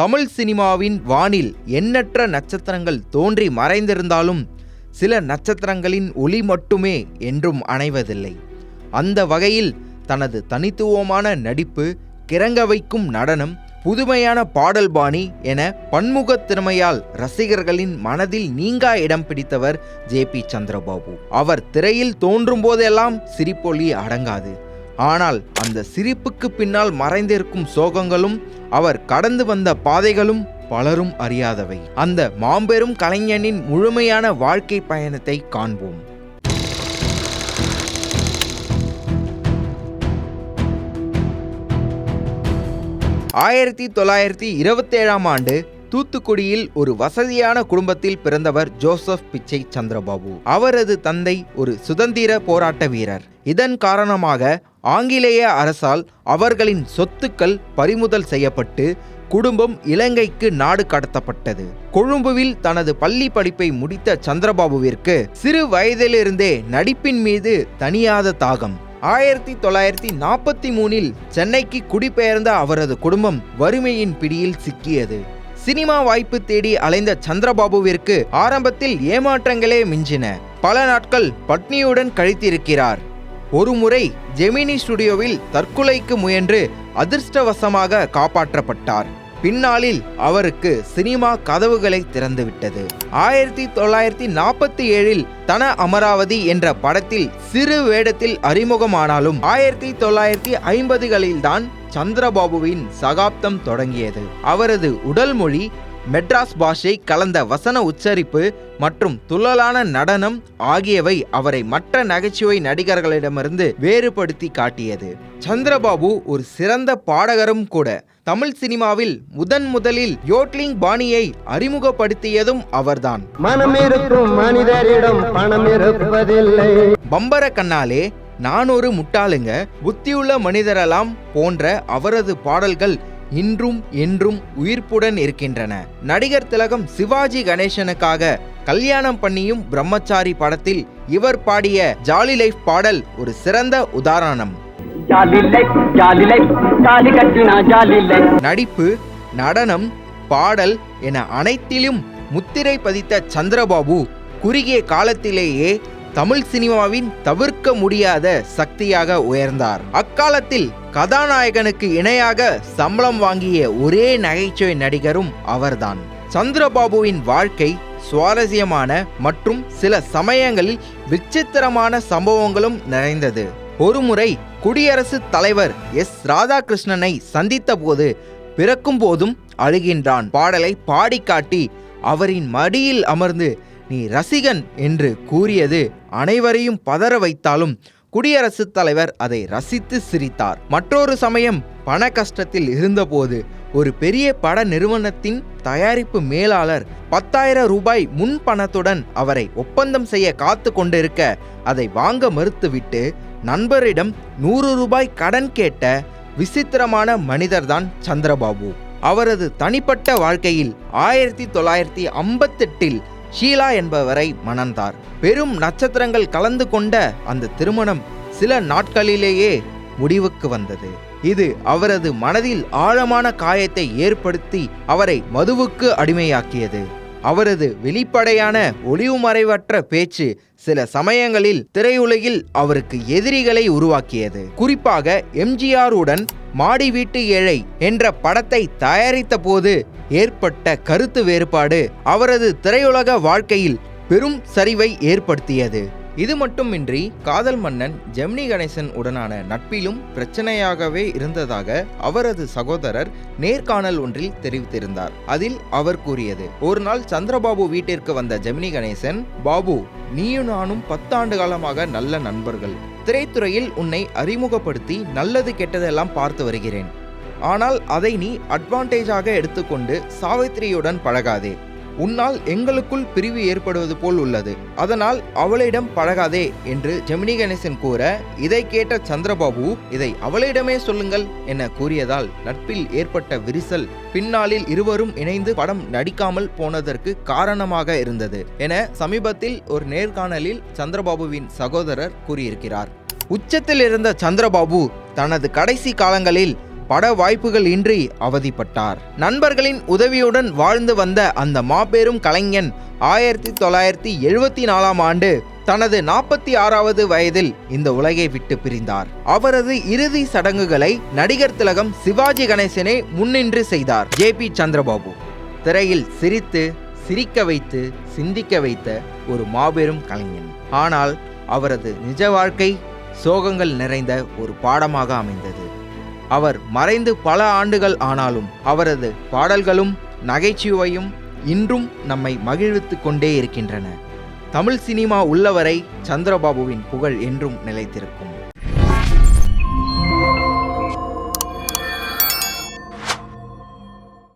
தமிழ் சினிமாவின் வானில் எண்ணற்ற நட்சத்திரங்கள் தோன்றி மறைந்திருந்தாலும் சில நட்சத்திரங்களின் ஒளி மட்டுமே என்றும் அணைவதில்லை. அந்த வகையில் தனது தனித்துவமான நடிப்பு கிறங்க வைக்கும் நடனம் புதுமையான பாடல் பாணி என பன்முக திறமையால் ரசிகர்களின் மனதில் நீங்கா இடம் பிடித்தவர் ஜே பி சந்திரபாபு. அவர் திரையில் தோன்றும் போதெல்லாம் சிரிப்பொலி அடங்காது. ஆனால் அந்த சிரிப்புக்கு பின்னால் மறைந்திருக்கும் சோகங்களும் அவர் கடந்து வந்த பாதைகளும் பலரும் அறியாதவை. அந்த மாம்பெரும் கலைஞனின் முழுமையான வாழ்க்கை பயணத்தை காண்போம். ஆயிரத்தி தொள்ளாயிரத்தி இருபத்தேழாம் ஆண்டு தூத்துக்குடியில் ஒரு வசதியான குடும்பத்தில் பிறந்தவர் ஜோசப் பிச்சை சந்திரபாபு. அவரது தந்தை ஒரு சுதந்திர போராட்ட வீரர். இதன் காரணமாக ஆங்கிலேய அரசால் அவர்களின் சொத்துக்கள் பறிமுதல் செய்யப்பட்டு குடும்பம் இலங்கைக்கு நாடு கடத்தப்பட்டது. கொழும்புவில் தனது பள்ளி படிப்பை முடித்த சந்திரபாபுவிற்கு சிறு வயதிலிருந்தே நடிப்பின் மீது தனியாத தாகம். ஆயிரத்தி தொள்ளாயிரத்தி நாற்பத்தி மூணில் சென்னைக்கு குடிபெயர்ந்த அவரது குடும்பம் வறுமையின் பிடியில் சிக்கியது. சினிமா வாய்ப்பு தேடி அலைந்த சந்திரபாபுவிற்கு ஆரம்பத்தில் ஏமாற்றங்களே மிஞ்சின. பல நாட்கள் பட்னியுடன் கழித்திருக்கிறார். ஒருமுறை ஜெமினி ஸ்டுடியோவில் தற்கொலைக்கு முயன்று அதிர்ஷ்டவசமாக காப்பாற்றப்பட்டார். பின்னாளில் அவருக்கு சினிமா கதவுகளை திறந்துவிட்டது. ஆயிரத்தி தொள்ளாயிரத்தி நாற்பத்தி ஏழில் தன அமராவதி என்ற படத்தில் சிறு வேடத்தில் அறிமுகமானாலும் ஆயிரத்தி தொள்ளாயிரத்தி ஐம்பதுகளில்தான் சந்திரபாபுவின் சகாப்தம் தொடங்கியது. அவரது உடல் மொழி மெட்ராஸ் பாஷை கலந்த வசன உச்சரிப்பு மற்றும் துள்ளலான நடனம் ஆகியவை அவரை மற்ற நகைச்சுவை நடிகர்களிடமிருந்து வேறுபடுத்தி காட்டியது. சந்திரபாபு ஒரு சிறந்த பாடகரும் கூட. தமிழ் சினிமாவில் முதன் முதலில் யோட்லிங் பாணியை அறிமுகப்படுத்தியதும் அவர்தான். மனமிருக்கும் மனிதரிடம் பணம் இருப்பதில்லை. பம்பர கண்ணாலே நான் ஒரு முட்டாளுங்க புத்தியுள்ள மனிதரெல்லாம் போன்ற அவரது பாடல்கள் இன்றும் என்றும் உயிர்ப்புடன் இருக்கின்றன. நடிகர் திலகம் சிவாஜி கணேசனுக்காக கல்யாணம் பண்ணியும் பிரம்மச்சாரி படத்தில் இவர் பாடிய ஜாலி லைஃப் பாடல் ஒரு சிறந்த உதாரணம். நடிப்பு நடனம் பாடல் என அனைத்திலும் முத்திரை பதித்த சந்திரபாபு குறுகிய காலத்திலேயே தமிழ் சினிமாவின் தவிர்க்க முடியாத சக்தியாக உயர்ந்தார். அக்காலத்தில் கதாநாயகனுக்கு இணையாக சம்பளம் வாங்கிய ஒரே நகைச்சுவை நடிகரும் அவர்தான். சந்திரபாபுவின் வாழ்க்கை சுவாரஸ்யமான மற்றும் சில சமயங்களில் விசித்திரமான சம்பவங்களும் நிறைந்தது. ஒருமுறை குடியரசுத் தலைவர் எஸ். ராதாகிருஷ்ணனை சந்தித்த போது பிறக்கும் போதும் அழுகின்றான். பாடலை பாடிக்காட்டி அவரின் மடியில் அமர்ந்து நீ ரசிகன் என்று கூறியது அனைவரையும் பதற வைத்தாலும் குடியரசுத் தலைவர் அதை ரசித்து சிரித்தார். மற்றொரு சமயம் பண கஷ்டத்தில் இருந்தபோது ஒரு பெரிய பட நிறுவனத்தின் தயாரிப்பு மேலாளர் பத்தாயிரம் ரூபாய் முன் பணத்துடன் அவரை ஒப்பந்தம் செய்ய காத்து கொண்டிருக்க அதை வாங்க மறுத்துவிட்டு நண்பரிடம் நூறு ரூபாய் கடன் கேட்ட விசித்திரமான மனிதர்தான் சந்திரபாபு. அவரது தனிப்பட்ட வாழ்க்கையில் ஆயிரத்தி தொள்ளாயிரத்தி ஐம்பத்தெட்டில் ஷீலா என்பவரை மணந்தார். பெரும் நட்சத்திரங்கள் கலந்து கொண்ட அந்த திருமணம் சில நாட்களிலேயே முடிவுக்கு வந்தது. இது அவரது மனதில் ஆழமான காயத்தை ஏற்படுத்தி அவரை மதுவுக்கு அடிமையாக்கியது. அவரது வெளிப்படையான ஒளிவுமறைவற்ற பேச்சு சில சமயங்களில் திரையுலகில் அவருக்கு எதிரிகளை உருவாக்கியது. குறிப்பாக எம்ஜிஆருடன் மாடி வீட்டு ஏழை என்ற படத்தை தயாரித்த போது ஏற்பட்ட கருத்து வேறுபாடு அவரது திரையுலக வாழ்க்கையில் பெரும் சரிவை ஏற்படுத்தியது. இது மட்டுமின்றி காதல் மன்னன் ஜெமினி கணேசன் உடனான நட்பிலும் பிரச்சனையாகவே இருந்ததாக அவரது சகோதரர் நேர்காணல் ஒன்றில் தெரிவித்திருந்தார். அதில் அவர் கூறியது ஒரு நாள் சந்திரபாபு வீட்டிற்கு வந்த ஜெமினி கணேசன் பாபு நீயும் நானும் பத்தாண்டு காலமாக நல்ல நண்பர்கள். திரைத்துறையில் உன்னை அறிமுகப்படுத்தி நல்லது கெட்டதெல்லாம் பார்த்து வருகிறேன். ஆனால் அதை நீ அட்வான்டேஜாக எடுத்துக்கொண்டு சாவித்திரியுடன் பழகாதே. உன்னால் எங்களுக்குள் பிரிவு ஏற்படுவது போல் உள்ளது. அதனால் அவளிடம் பழகாதே என்று ஜெமினி கணேசன் கூற இதை கேட்ட சந்திரபாபு இதை அவளிடமே சொல்லுங்கள் என கூறியதால் நட்பில் ஏற்பட்ட விரிசல் பின்னாளில் இருவரும் இணைந்து படம் நடிக்காமல் போனதற்கு காரணமாக இருந்தது என சமீபத்தில் ஒரு நேர்காணலில் சந்திரபாபுவின் சகோதரர் கூறியிருக்கிறார். உச்சத்தில் இருந்த சந்திரபாபு தனது கடைசி காலங்களில் பட வாய்ப்புகள் இன்றி அவதிப்பட்டார். நண்பர்களின் உதவியுடன் வாழ்ந்து வந்த அந்த மாபெரும் கலைஞன் ஆயிரத்தி தொள்ளாயிரத்தி எழுபத்தி நாலாம் ஆண்டு தனது நாற்பத்தி ஆறாவது வயதில் இந்த உலகை விட்டு பிரிந்தார். அவரது இறுதி சடங்குகளை நடிகர் திலகம் சிவாஜி கணேசனே முன்னின்று செய்தார். ஜே பி சந்திரபாபு திரையில் சிரித்து சிரிக்க வைத்து சிந்திக்க வைத்த ஒரு மாபெரும் கலைஞன். ஆனால் அவரது நிஜ வாழ்க்கை சோகங்கள் நிறைந்த ஒரு பாடமாக அமைந்தது. அவர் மறைந்து பல ஆண்டுகள் ஆனாலும் அவரது பாடல்களும் நகைச்சுவையும் இன்றும் நம்மை மகிழ்வித்து கொண்டே இருக்கின்றன. தமிழ் சினிமா உள்ளவரை சந்திரபாபுவின் புகழ் என்றும் நிலைத்திருக்கும்.